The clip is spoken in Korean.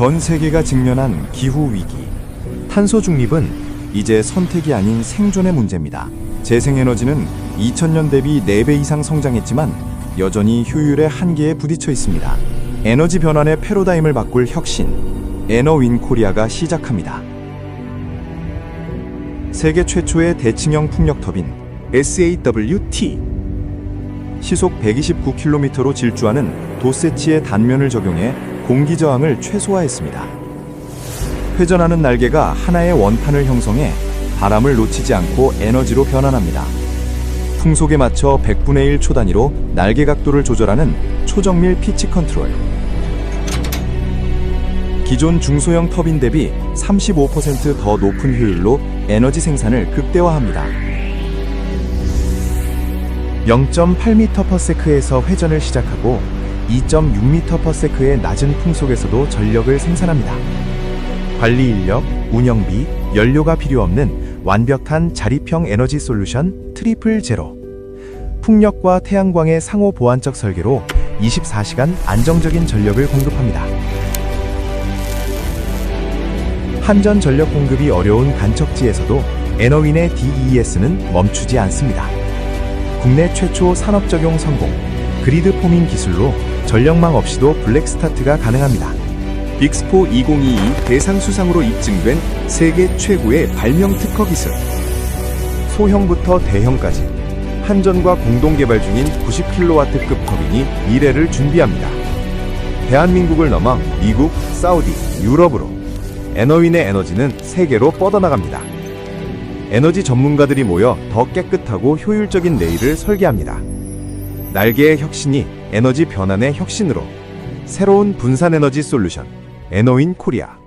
전 세계가 직면한 기후 위기. 탄소 중립은 이제 선택이 아닌 생존의 문제입니다. 재생에너지는 2000년 대비 4배 이상 성장했지만 여전히 효율의 한계에 부딪혀 있습니다. 에너지 변환의 패러다임을 바꿀 혁신, 에너윈 코리아가 시작합니다. 세계 최초의 대칭형 풍력 터빈 SAWT 시속 129km로 질주하는 도세치의 단면을 적용해 공기 저항을 최소화했습니다. 회전하는 날개가 하나의 원판을 형성해 바람을 놓치지 않고 에너지로 변환합니다. 풍속에 맞춰 100분의 1 초 단위로 날개 각도를 조절하는 초정밀 피치 컨트롤. 기존 중소형 터빈 대비 35%더 높은 효율로 에너지 생산을 극대화합니다. 0.8m/s에서 회전을 시작하고 2.6m/s의 낮은 풍속에서도 전력을 생산합니다. 관리 인력, 운영비, 연료가 필요 없는 완벽한 자립형 에너지 솔루션 트리플 제로. 풍력과 태양광의 상호 보완적 설계로 24시간 안정적인 전력을 공급합니다. 한전 전력 공급이 어려운 간척지에서도 에너윈의 DES는 멈추지 않습니다. 국내 최초 산업 적용 성공, 그리드 포밍 기술로 전력망 없이도 블랙 스타트가 가능합니다. 빅스포 2022 대상 수상으로 입증된 세계 최고의 발명 특허 기술. 소형부터 대형까지 한전과 공동 개발 중인 90kW급 터빈이 미래를 준비합니다. 대한민국을 넘어 미국, 사우디, 유럽으로 에너윈의 에너지는 세계로 뻗어나갑니다. 에너지 전문가들이 모여 더 깨끗하고 효율적인 내일을 설계합니다. 날개의 혁신이 에너지 변환의 혁신으로 새로운 분산 에너지 솔루션 에너윈 코리아